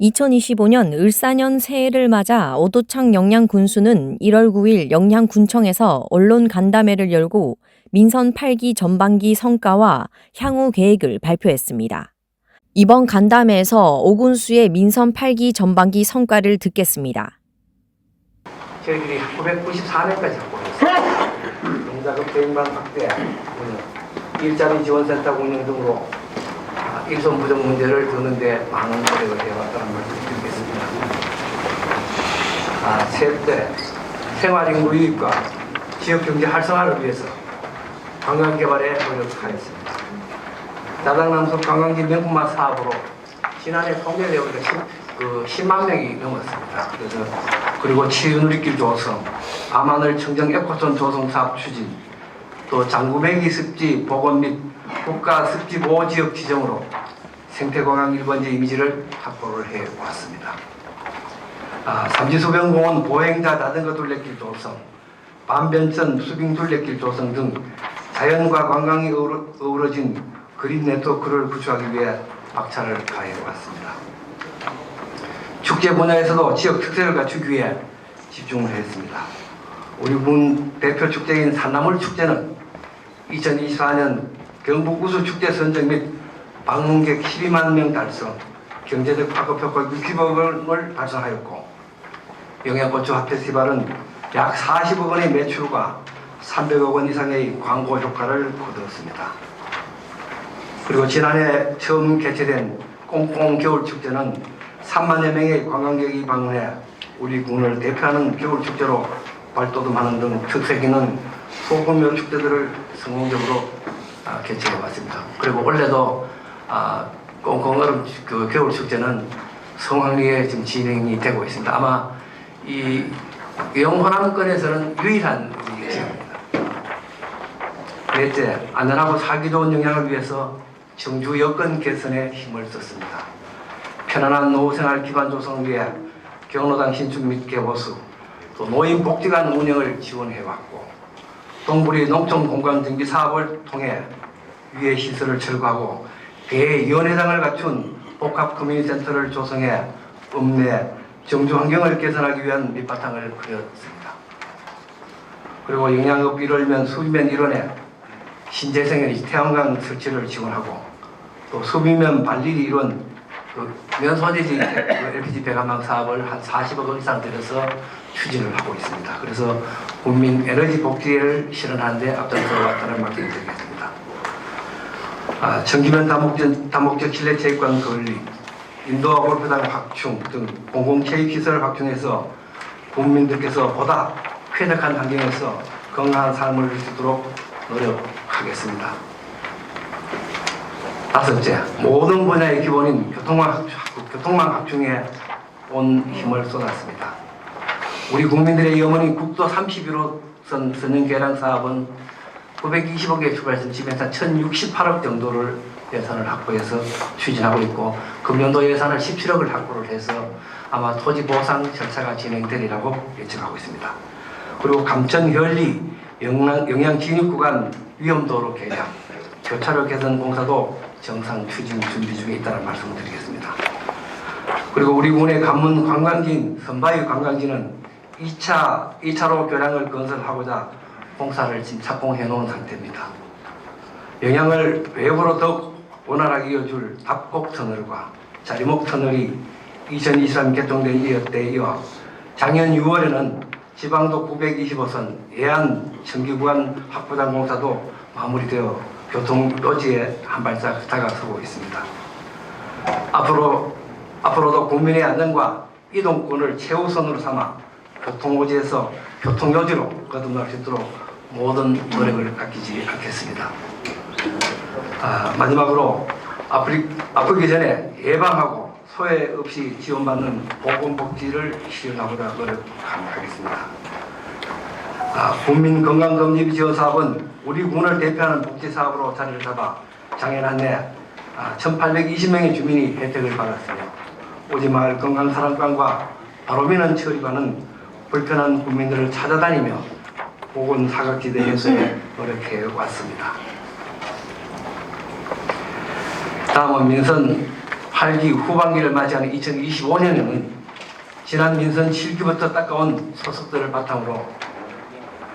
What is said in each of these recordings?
2025년 을사년 새해를 맞아 오도창 영양군수는 1월 9일 영양군청에서 언론 간담회를 열고 민선 8기 전반기 성과와 향후 계획을 발표했습니다. 이번 간담회에서 오군수의 민선 8기 전반기 성과를 듣겠습니다. 저희들이 1994년까지 하고 있어요. 농자금 대행반 확대, 운영, 일자리 지원센터 운영 등으로 아, 일손 부족 문제를 드는데 많은 노력을 해왔다는 말씀을 드리겠습니다. 아, 셋째, 생활인구 유입과 지역경제 활성화를 위해서 관광개발에 노력하였습니다. 자당남속 관광지 명품화 사업으로 지난해 10, 그 10만 명이 넘었습니다. 그래서 그리고 치유누리길 조성, 암하늘 청정 에코촌 조성 사업 추진, 또 장구배기 습지 복원 및 국가 습지 보호 지역 지정으로 생태관광 1번지 이미지를 확보를 해 왔습니다. 아, 삼지소변공원 보행자 자전거 둘레길 조성, 반변천 수빙 둘레길 조성 등 자연과 관광이 어우러, 어우러진 그린 네트워크를 구축하기 위해 박차를 가해 왔습니다. 축제 분야에서도 지역 특색을 갖추기 위해 집중을 했습니다. 우리 군 대표 축제인 산나물 축제는 2024년 경북 우수 축제 선정 및 방문객 12만 명 달성, 경제적 파급 효과 60억 원을 달성하였고 영양고추 핫 페스티벌은 약 40억 원의 매출과 300억 원 이상의 광고 효과를 거두었습니다. 그리고 지난해 처음 개최된 꽁꽁 겨울 축제는 3만여 명의 관광객이 방문해 우리 군을 대표하는 겨울 축제로 발돋움하는 등 특색 있는 소규모 축제들을 성공적으로 아, 개최해 왔습니다. 그리고 올해도 아, 꽁꽁 얼음 그 겨울 축제는 성황리에 지금 진행이 되고 있습니다. 아마 이 영호남권에서는 유일한 우리 지역입니다. 넷째, 안전하고 살기 좋은 영향을 위해서 정주 여건 개선에 힘을 썼습니다. 편안한 노후생활 기반 조성을 위해 경로당 신축 및 개보수, 또 노인 복지관 운영을 지원해왔고 동부리 농촌 공간 정비 사업을 통해 위해 시설을 철거하고 대연회장을 갖춘 복합 커뮤니티센터를 조성해 읍내 정주 환경을 개선하기 위한 밑바탕을 그렸습니다. 그리고 영양업 1월면 수비면 1원에 신재생의 태양광 설치를 지원하고 또 수비면 발리리 이론 그 면소재지 그 LPG 배관망 사업을 한 40억 원 이상 들여서 추진을 하고 있습니다. 그래서 국민 에너지 복지를 실현하는 데 앞장서 왔다는 말씀을 드리겠습니다. 아, 전기면 다목적, 다목적 실내 체육관 건립, 인도어 골프장 확충 등 공공체육 시설 확충해서 국민들께서 보다 쾌적한 환경에서 건강한 삶을 있도록 노력하겠습니다. 다섯째, 모든 분야의 기본인 교통망, 확- 교통망 확충에 온 힘을 쏟았습니다. 우리 국민들의 염원인 국도 31호선 선형 개량 사업은 920억에 출발해서 지금 한 1068억 정도를 예산을 확보해서 추진하고 있고 금년도 예산을 17억을 확보를 해서 아마 토지 보상 절차가 진행되리라고 예측하고 있습니다. 그리고 감천 현리 영양, 영양 진입 구간 위험도로 개량 교차로 개선 공사도 정상 추진 준비 중에 있다는 말씀을 드리겠습니다. 그리고 우리 군의 관문 관광지인 선바위 관광지는 2차, 2차로 교량을 건설하고자 공사를 지금 착공해 놓은 상태입니다. 영양을 외부로 더욱 원활하게 이어줄 답곡 터널과 자리목 터널이 2023 개통된 때 이어 작년 6월에는 지방도 925선 예안 청기구간 확보장 공사도 마무리되어 교통 요지에 한 발짝 다가서고 있습니다. 앞으로 앞으로도 국민의 안전과 이동권을 최우선으로 삼아 교통오지에서 교통요지로 거듭날 수 있도록 모든 노력을 아끼지 않겠습니다. 아, 마지막으로 아프리, 아프기 전에 예방하고 소외 없이 지원받는 보건복지를 실현하고자 노력하겠습니다. 아, 국민건강검진 지원 사업은 우리 군을 대표하는 복지 사업으로 자리를 잡아 한해 아, 1,820명의 주민이 혜택을 받았으며 오지마을 건강사랑관과 바로미는 처리관은 불편한 국민들을 찾아다니며 보건 사각지대 해소에 노력해 왔습니다. 다음은 민선 활기 후반기를 맞이하는 2025년에는 지난 민선 7기부터 닦아온 소속들을 바탕으로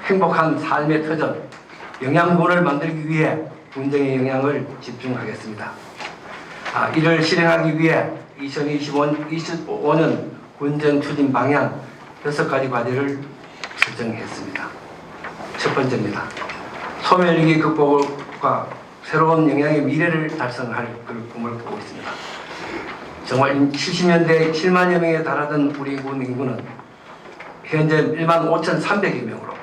행복한 삶의 터전, 영양군을 만들기 위해 군정의 영향을 집중하겠습니다. 아, 이를 실행하기 위해 2025년 군정 추진 방향 6가지 과제를 설정했습니다. 첫 번째입니다. 소멸위기 극복과 새로운 영양의 미래를 달성할 그 꿈을 꾸고 있습니다. 정말 70년대 7만여 명에 달하던 우리 군 인구는 현재 1만 5,300여 명으로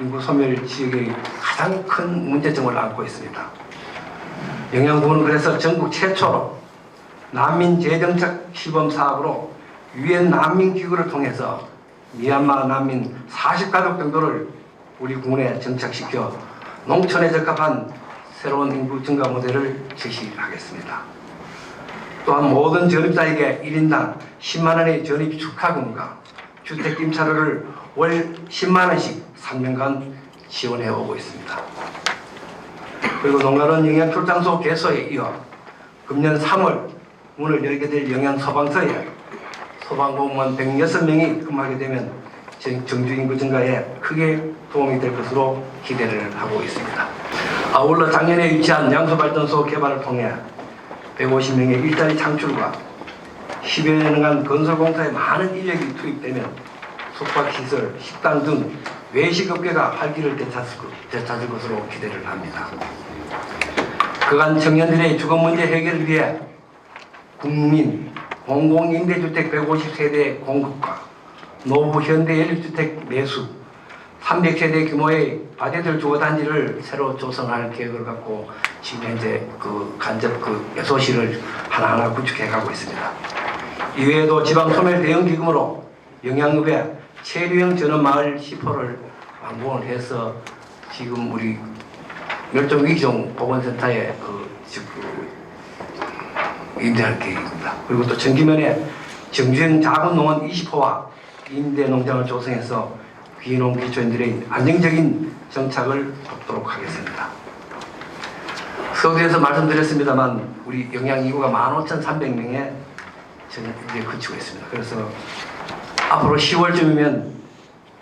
인구 소멸 지역의 가장 큰 문제점을 안고 있습니다. 영양군은 그래서 전국 최초로 난민 재정착 시범 사업으로 유엔 난민 기구를 통해서 미얀마 난민 40가족 정도를 우리 군에 정착시켜 농촌에 적합한 새로운 인구 증가 모델을 제시하겠습니다. 또한 모든 전입자에게 1인당 10만 원의 전입 축하금과 주택 임차료를 월 10만 원씩 3년간 지원해 오고 있습니다. 그리고 농가는 영양 출장소 개소에 이어 금년 3월 문을 열게 될 영양 소방서에 소방공무원 106명이 근무하게 되면 정- 정주 인구 증가에 크게 도움이 될 것으로 기대를 하고 있습니다. 아울러 작년에 유치한 양소발전소 개발을 통해 150명의 일자리 창출과 10여 년간 건설공사에 많은 인력이 투입되면 숙박시설, 식당 등 외식업계가 활기를 되찾을 것으로 기대를 합니다. 그간 청년들의 주거 문제 해결을 위해 국민 공공임대주택 150세대 공급과 노후 현대 연립주택 매수 300세대 규모의 아재들 주거단지를 새로 조성할 계획을 갖고 지금 현재 그 간접 그 예소시를 하나하나 구축해 가고 있습니다. 이외에도 지방 소멸 대응 기금으로 영양급의 체류형 전원 마을 10호를 완공을 해서 지금 우리 멸종 위기종 보건센터에 그, 즉, 그 임대할 계획입니다. 그리고 또 정기면에 정주행 작은 농원 20호와 임대 농장을 조성해서 귀농 기초인들의 안정적인 정착을 돕도록 하겠습니다. 서두에서 말씀드렸습니다만 우리 영양 인구가 15,300명에 지금 이제 그치고 있습니다. 그래서 앞으로 10월쯤이면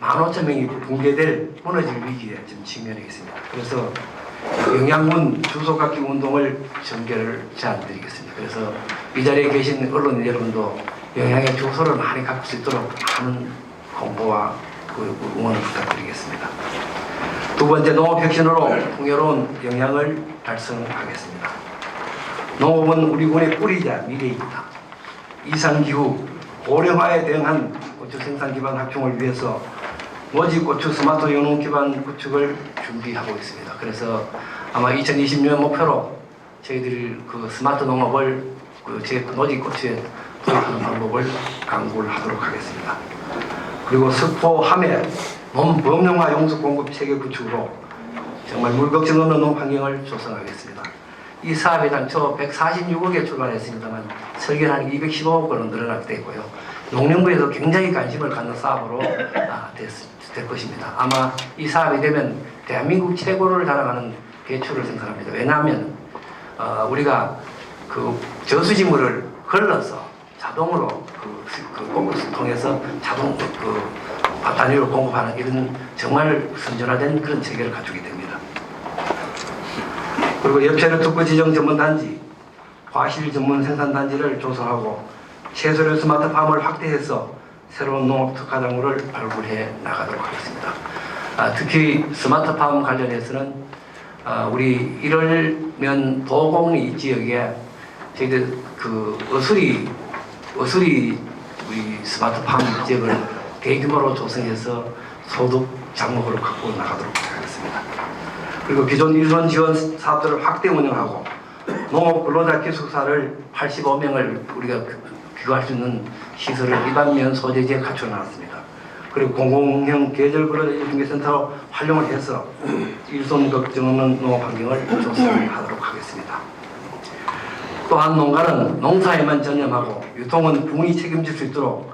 15,000명이 붕괴될 무너질 위기에 지금 직면해 있습니다. 그래서 영양군 주소 갖기 운동을 전개를 제안드리겠습니다. 그래서 이 자리에 계신 언론 여러분도 영양의 주소를 많이 갖을 수 있도록 많은 공부와 그 응원을 부탁드리겠습니다. 두 번째 농업 혁신으로 풍요로운 영양을 달성하겠습니다. 농업은 우리 군의 뿌리이자 미래입니다. 이상기후 고령화에 대응한 고추 생산 기반 확충을 위해서 모지 고추 스마트 영농 기반 구축을 준비하고 있습니다. 그래서 아마 2020년 목표로 저희들이 그 스마트 농업을 그 제 노지 고추에 도입하는 방법을 강구를 하도록 하겠습니다. 그리고 논 범용화 용수 공급 체계 구축으로 정말 물 걱정 없는 농 환경을 조성하겠습니다. 이 사업에 당초 146억에 출발했습니다만 설계는 215억 원으로 늘어나게 되고요. 농림부에도 굉장히 관심을 갖는 사업으로 아, 됐, 될 것입니다. 아마 이 사업이 되면 대한민국 최고를 자랑하는 배추를 생산합니다. 왜냐하면 어, 우리가 그 저수지물을 걸러서 자동으로 그, 그 공급을 통해서 자동 그 단위로 공급하는 이런 정말 선진화된 그런 체계를 갖추게 됩니다. 그리고 옆에는 특구 지정 전문 단지, 과실 전문 생산 단지를 조성하고 채소류 스마트 팜을 확대해서 새로운 농업 특화작물을 발굴해 나가도록 하겠습니다. 아, 특히 스마트 팜 관련해서는 아, 우리 1월면 도곡리 지역에 저희들 그 어수리 어수리 우리 스마트팜 지역을 대규모로 조성해서 소득 작목으로 갖고 나가도록 하겠습니다. 그리고 기존 일손 지원 사업들을 확대 운영하고 농업 근로자 기숙사를 85명을 우리가 비교할 수 있는 시설을 일반면 소재지에 갖춰 놨습니다. 그리고 공공형 계절 근로자 중개센터로 활용을 해서 일손 걱정 없는 농업 환경을 조성하도록 하겠습니다. 또한 농가는 농사에만 전념하고 유통은 군이 책임질 수 있도록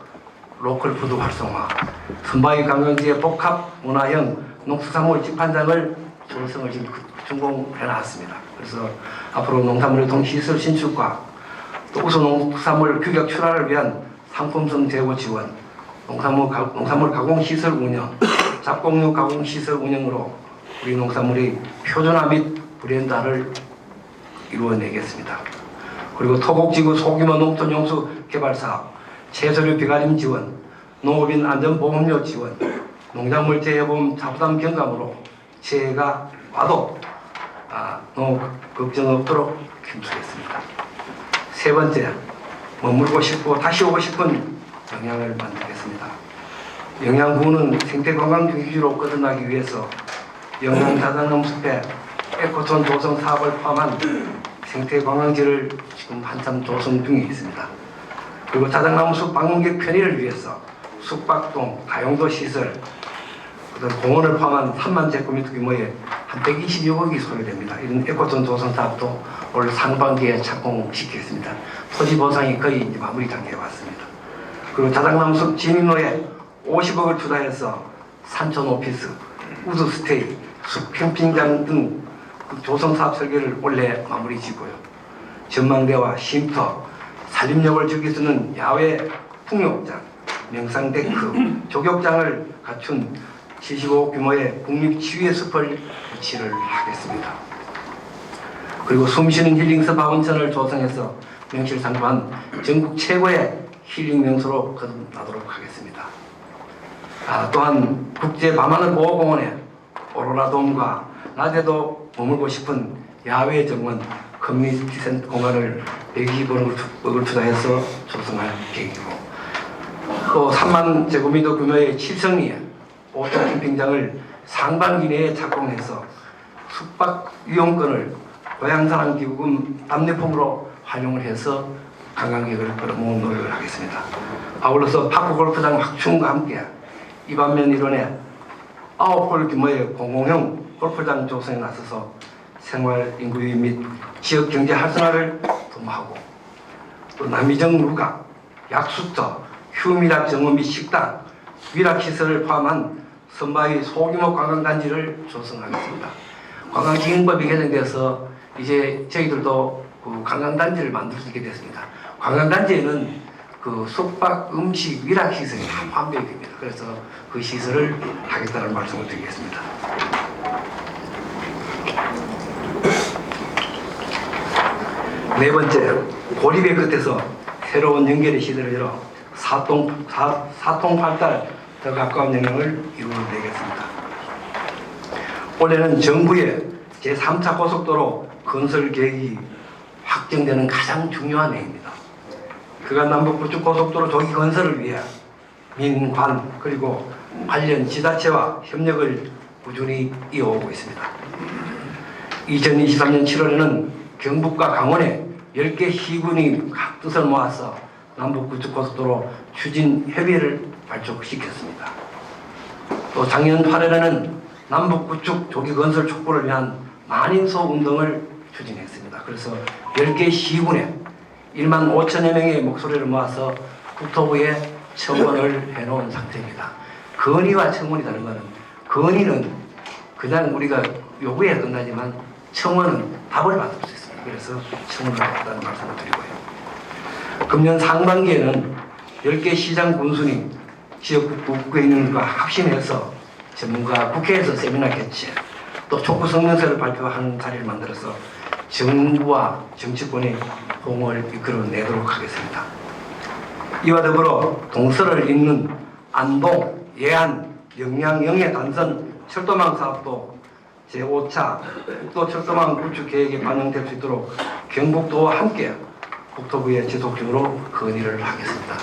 로컬 푸드 활성화, 선박이 관광지의 복합 문화형 농수산물 집판장을 조성을 지금 준공해 놨습니다. 그래서 앞으로 농산물 유통 시설 신축과 또 우수 농산물 규격 출하를 위한 상품성 재고 지원, 농산물, 가, 농산물 가공 시설 운영, 잡곡류 가공 시설 운영으로 우리 농산물이 표준화 및 브랜드화를 이루어내겠습니다. 그리고 토곡지구 소규모 농촌 용수 개발 사업, 채소류 비가림 지원, 농업인 안전보험료 지원, 농작물 재해보험 자부담 경감으로 재해가 와도 아, 농업 걱정 없도록 힘쓰겠습니다. 세 번째, 머물고 싶고 다시 오고 싶은 영양을 만들겠습니다. 영양부는 생태 건강 위주로 거듭나기 위해서 영양 자산농 숲에 에코톤 조성 사업을 포함한 생태 관광지를 지금 한참 조성 중에 있습니다. 그리고 자작나무 숲 방문객 편의를 위해서 숙박동, 가용도 시설, 그다음 공원을 포함한 3만 제곱미터 규모의 한 126억이 소요됩니다. 이런 에코톤 조성 사업도 올 상반기에 착공시키겠습니다. 토지 보상이 거의 마무리 단계에 왔습니다. 그리고 자작나무 숲 진입로에 50억을 투자해서 산촌 오피스, 우드 스테이, 숲 캠핑장 등그 조성 사업 설계를 올해 마무리 짓고요. 전망대와 쉼터, 산림욕을 즐길 수 있는 야외 풍욕장, 명상 데크, 조격장을 갖춘 75 규모의 국립치유의 숲을 배치를 하겠습니다. 그리고 숨쉬는 힐링 스파 온천을 조성해서 명실상부한 전국 최고의 힐링 명소로 거듭나도록 하겠습니다. 아, 또한 국제 밤하늘 보호공원에 오로라돔과 낮에도 머물고 싶은 야외 정원 커뮤니티 센터 공간을 120억을 투자해서 조성할 계획이고 또 3만 제곱미터 규모의 칠성리에 5층 캠핑장을 상반기 내에 착공해서 숙박 이용권을 고향사랑 기부금 답례품으로 활용을 해서 관광객을 끌어모은 노력을 하겠습니다. 아울러서 파크 골프장 확충과 함께 이반면 일원에 아홉 홀 규모의 공공형 골프장 조성에 나서서 생활 인구 유입 및 지역 경제 활성화를 도모하고 또 남이정 루가 약수터 휴미락 정원 및 식당 위락 시설을 포함한 선바위 소규모 관광단지를 조성하겠습니다. 관광지행법이 개정돼서 이제 저희들도 그 관광단지를 만들 수 있게 됐습니다. 관광단지에는 그 숙박, 음식, 위락 시설이 다 포함되어 있습니다. 그래서 그 시설을 하겠다는 말씀을 드리겠습니다. 네 번째, 고립의 끝에서 새로운 연결의 시대를 열어 사통, 사, 사통팔달 더 가까운 영향을 이루어내겠습니다. 올해는 정부의 제3차 고속도로 건설 계획이 확정되는 가장 중요한 해입니다. 그간 남북 부축 고속도로 조기 건설을 위해 민관 그리고 관련 지자체와 협력을 꾸준히 이어오고 있습니다. 2023년 7월에는 경북과 강원에 10개 시군이 각 뜻을 모아서 남북 구축 고속도로 추진 협의를 발족시켰습니다. 또 작년 8월에는 남북 구축 조기 건설 촉구를 위한 만인소 운동을 추진했습니다. 그래서 10개 시군에 1만 5천여 명의 목소리를 모아서 국토부에 청원을 해놓은 상태입니다. 건의와 청원이 다른 것은 건의는 그냥 우리가 요구에 끝나지만 청원은 답을 받을 수 있습니다. 그래서 청원을 받았다는 말씀을 드리고요. 금년 상반기에는 10개 시장 군수님, 지역 국회의원과 합심해서 전문가 국회에서 세미나 개최, 또 촉구 성명서를 발표하는 자리를 만들어서 정부와 정치권의 공을 이끌어내도록 하겠습니다. 이와 더불어 동서를 잇는 안동, 예안, 영양, 영해, 단선 철도망 사업도 제5차 국도 철도망 구축 계획에 반영될 수 있도록 경북도와 함께 국토부에 지속적으로 건의를 하겠습니다.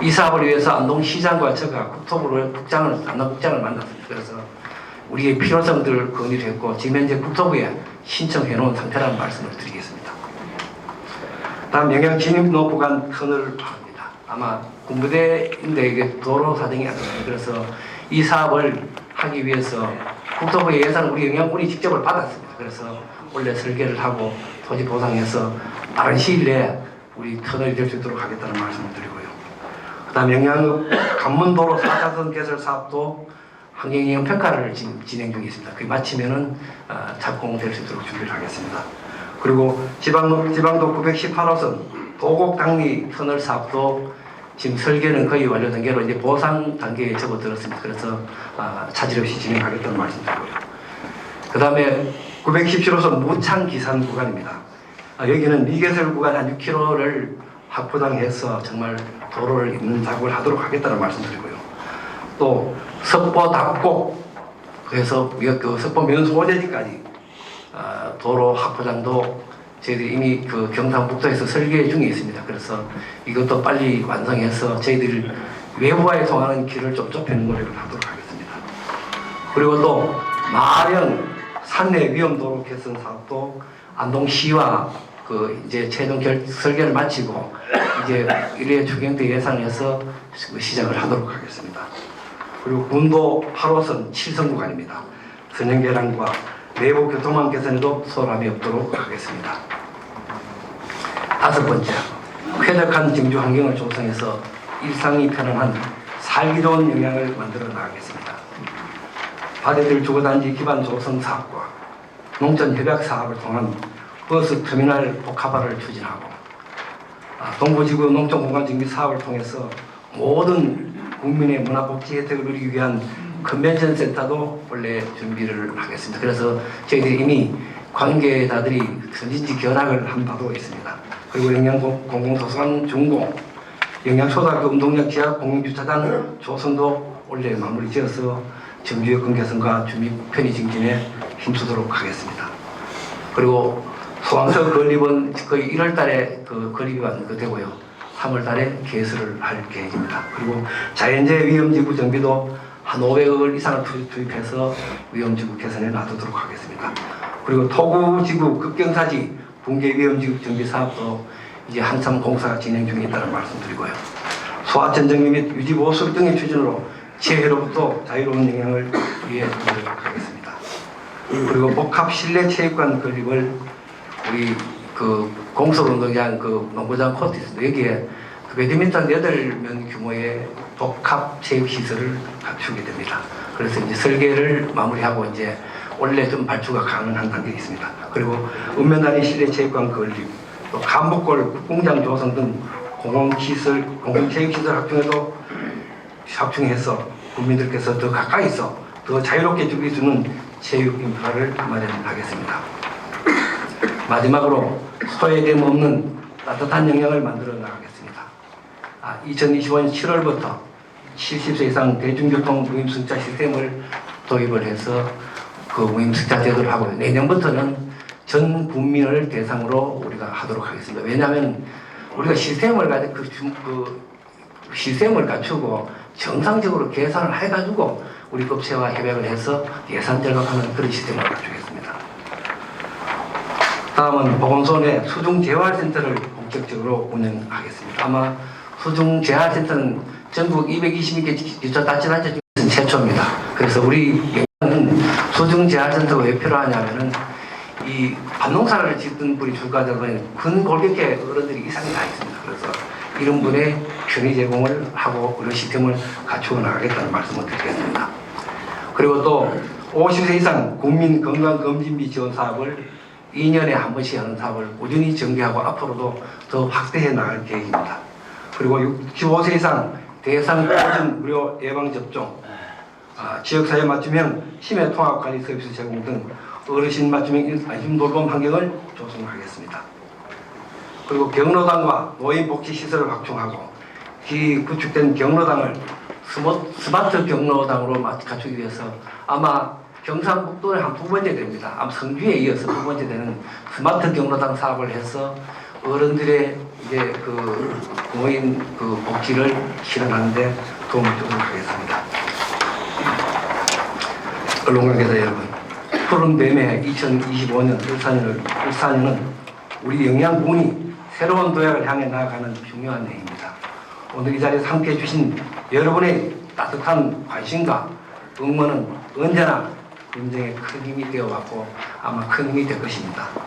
이 사업을 위해서 안동시장과 제가 국토부를 국장을 안동 국장을 만났습니다. 그래서 우리의 필요성들을 건의를 했고 지금 현재 국토부에 신청해 놓은 상태라는 말씀을 드리겠습니다. 다음 영양 진입로 구간 터널을 합니다. 아마 군부대인데 이게 도로 사정이 안 됩니다. 그래서 이 사업을 하기 위해서 국토부의 예산을 우리 영양군이 직접을 받았습니다. 그래서 원래 설계를 하고 토지 보상해서 빠른 시일 내에 우리 터널이 될 수 있도록 하겠다는 말씀을 드리고요. 그 다음 영양읍 관문도로 4차선 개설 사업도 환경영향 평가를 지금 진행 중에 있습니다. 그게 마치면은 어, 착공될 수 있도록 준비를 하겠습니다. 그리고 지방, 지방도 918호선 도곡 당리 터널 사업도 지금 설계는 거의 완료된 게로 이제 보상 단계에 접어들었습니다. 그래서 아, 차질 없이 진행하겠다는 말씀드리고요. 그 다음에 917호선 무창 기산 구간입니다. 아, 여기는 미개설 구간 한 6km를 확보당해서 정말 도로를 있는 작업을 하도록 하겠다는 말씀드리고요. 또 석보 답곡 그래서 그- 그 석보 면소재지까지 아, 도로 확보장도 저희들이 이미 그 경상북도에서 설계 중에 있습니다. 그래서 이것도 빨리 완성해서 저희들 외부와에 통하는 길을 좀 좁히는 노력을 하도록 하겠습니다. 그리고 또 마령 산내 위험 도로 개선 사업도 안동시와 그 이제 최종 결, 설계를 마치고 이제 1회 추경대 예산에서 그 시작을 하도록 하겠습니다. 그리고 군도 8호선 7선 구간입니다. 선연계량과 내부 교통망 개선에도 소홀함이 없도록 하겠습니다. 다섯 번째, 쾌적한 정주 환경을 조성해서 일상이 편안한 살기 좋은 영향을 만들어 나가겠습니다. 바다들 주거단지 기반 조성 사업과 농촌 협약 사업을 통한 버스 터미널 복합화를 추진하고 아, 동부지구 농촌 공간 정비 사업을 통해서 모든 국민의 문화복지 혜택을 누리기 위한 컨벤션 센터도 원래 준비를 하겠습니다. 그래서 저희들이 이미 관계자들이 선진지 견학을 한 바도 있습니다. 그리고 영양공공도서관 준공, 영양초등학교 운동장 지하 공영주차장 조성도 원래 마무리 지어서 여건 개선과 주민 편의 증진에 힘쓰도록 하겠습니다. 그리고 소방서 건립은 거의 1월 달에 그 건립이 되고요. 3월 달에 개설을 할 계획입니다. 그리고 자연재해 위험지구 정비도 한 500억 이상을 투- 투입해서 위험지구 개선에 놔두도록 하겠습니다. 그리고 토구지구 급경사지 붕괴 위험지구 정비 사업도 이제 한참 공사가 진행 중에 있다는 말씀드리고요. 소하천 정비 및 유지 보수 등의 추진으로 재해로부터 자유로운 영향을 위해 노력 하겠습니다. 그리고 복합 실내 체육관 건립을 우리 그 공설운동장 그 농구장 코트 있습니다. 여기에 그 배드민턴 8명 규모의 복합 체육 시설을 갖추게 됩니다. 그래서 이제 설계를 마무리하고 이제 원래 좀 발주가 가능한 단계에 있습니다. 그리고 읍면단위 실내 체육관 건립, 또 간목골 공장 조성 등 공공시설, 공공체육시설 확충에도 확충해서 국민들께서 더 가까이서 더 자유롭게 있는 체육 인프라를 마련하겠습니다. 마지막으로 소외됨 없는 따뜻한 영향을 만들어 나가겠습니다. 아, 2025년 7월부터 70세 이상 대중교통 무임승차 시스템을 도입을 해서 그 무임승차 제도를 하고 내년부터는 전 국민을 대상으로 우리가 하도록 하겠습니다. 왜냐하면 우리가 시스템을 가지 그, 주- 그 시스템을 갖추고 정상적으로 계산을 해가지고 우리 업체와 협약을 해서 예산 절감하는 그런 시스템을 갖추겠습니다. 다음은 보건소 내 수중 재활센터를 본격적으로 운영하겠습니다. 아마 수중 재활센터는 전국 220개 지자단체 중에서 최초입니다. 그래서 우리 영양은 수중 재활센터가 왜 필요하냐면은 이 반농사를 짓던 우리 주가들은 근골격계 어른들이 이상이 다 있습니다. 그래서 이런 분의 편의 제공을 하고 그런 시스템을 갖추어 나가겠다는 말씀을 드리겠습니다. 그리고 또 50세 이상 국민 건강검진비 지원 사업을 2년에 한 번씩 하는 사업을 꾸준히 전개하고 앞으로도 더 확대해 나갈 계획입니다. 그리고 65세 이상 대상 보증 무료 예방접종, 아, 지역사회 맞춤형 치매 통합 관리 서비스 제공 등 어르신 맞춤형 안심 돌봄 환경을 조성하겠습니다. 그리고 경로당과 노인 복지 시설을 확충하고 기 구축된 경로당을 스마트 경로당으로 마- 갖추기 위해서 아마 경상북도에 한 두 번째 됩니다. 아마 성주에 이어서 두 번째 되는 스마트 경로당 사업을 해서 어른들의 이제 그 노인 그 복지를 실현하는데 도움을 주도록 하겠습니다. 언론 관계자 여러분, 푸른 뱀의 2025년 울산을 울산은 우리 영양군이 새로운 도약을 향해 나아가는 중요한 해입니다. 오늘 이 자리에서 함께 해주신 여러분의 따뜻한 관심과 응원은 언제나 민정에 큰 힘이 되어왔고 아마 큰 힘이 될 것입니다.